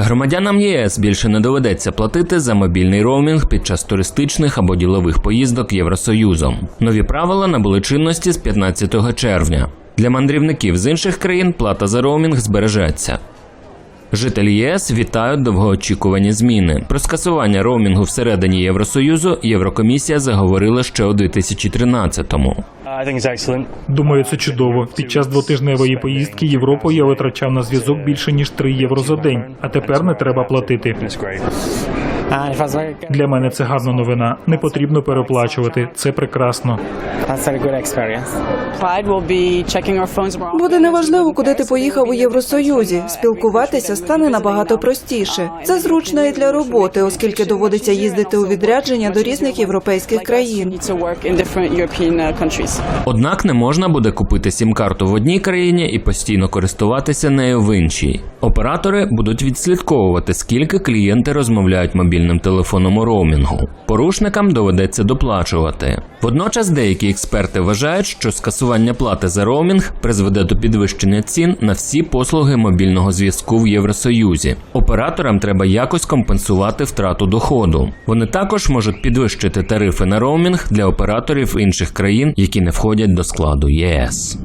Громадянам ЄС більше не доведеться платити за мобільний роумінг під час туристичних або ділових поїздок Євросоюзом. Нові правила набули чинності з 15 червня. Для мандрівників з інших країн плата за роумінг збережеться. Жителі ЄС вітають довгоочікувані зміни. Про скасування роумінгу всередині Євросоюзу Єврокомісія заговорила ще у 2013-му. I think it's excellent. Думаю, це чудово. Під час двотижневої поїздки Європою я витрачав на зв'язок більше ніж 3 євро за день, а тепер не треба платити. Good. Для мене це гарна новина. Не потрібно переплачувати. Це прекрасно. Буде неважливо, куди ти поїхав у Євросоюзі. Спілкуватися стане набагато простіше. Це зручно і для роботи, оскільки доводиться їздити у відрядження до різних європейських країн. Uh. Однак не можна буде купити сім-карту в одній країні і постійно користуватися нею в іншій. Оператори будуть відслідковувати, скільки клієнти розмовляють мобільним телефоном у роумінгу. Порушникам доведеться доплачувати. Водночас деякі експерти вважають, що скасування плати за роумінг призведе до підвищення цін на всі послуги мобільного зв'язку в Євросоюзі. Операторам треба якось компенсувати втрату доходу. Вони також можуть підвищити тарифи на роумінг для операторів інших країн, які не входять до складу ЄС.